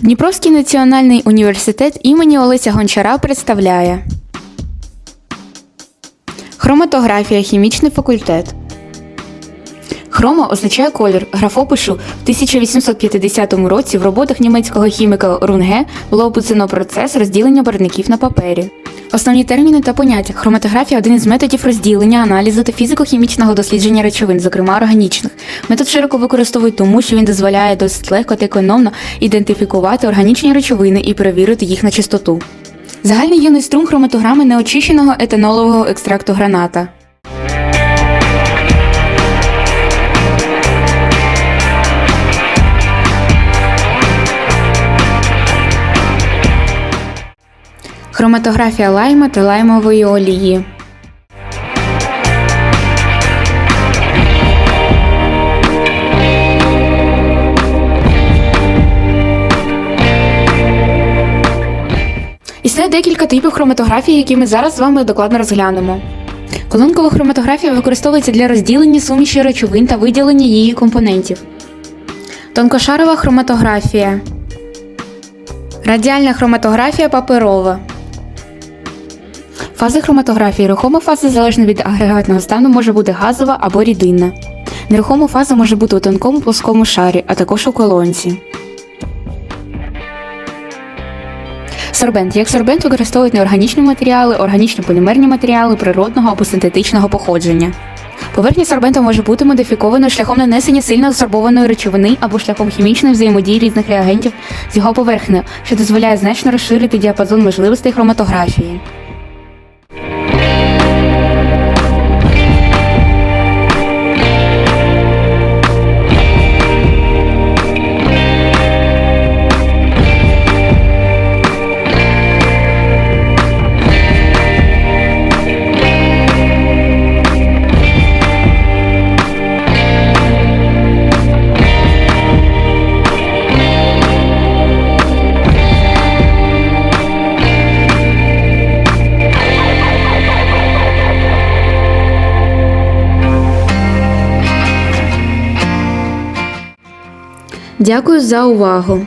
Дніпровський національний університет імені Олеся Гончара представляє Хроматографія, хімічний факультет. Хрома означає колір. Графопишу в 1850 році в роботах німецького хіміка Рунге було описано процес розділення барвників на папері. Основні терміни та поняття. Хроматографія один із методів розділення, аналізу та фізико-хімічного дослідження речовин, зокрема органічних. Метод широко використовують тому, що він дозволяє досить легко та економно ідентифікувати органічні речовини і перевірити їх на чистоту. Загальний юний струм хроматограми неочищеного етанолового екстракту граната. Хроматографія лайма та лаймової олії. Існує декілька типів хроматографії, які ми зараз з вами докладно розглянемо. Колонкова хроматографія використовується для розділення суміші речовин та виділення її компонентів. Тонкошарова хроматографія. Радіальна хроматографія паперова. Фази хроматографії. Рухома фаза залежно від агрегатного стану може бути газова або рідинна. Нерухома фаза може бути у тонкому плоскому шарі, а також у колонці. Сорбент. Як сорбент використовують неорганічні матеріали, органічні полімерні матеріали природного або синтетичного походження. Поверхня сорбента може бути модифікованою шляхом нанесення сильно адсорбованої речовини або шляхом хімічної взаємодії різних реагентів з його поверхнею, що дозволяє значно розширити діапазон можливостей хроматографії. Дякую за увагу!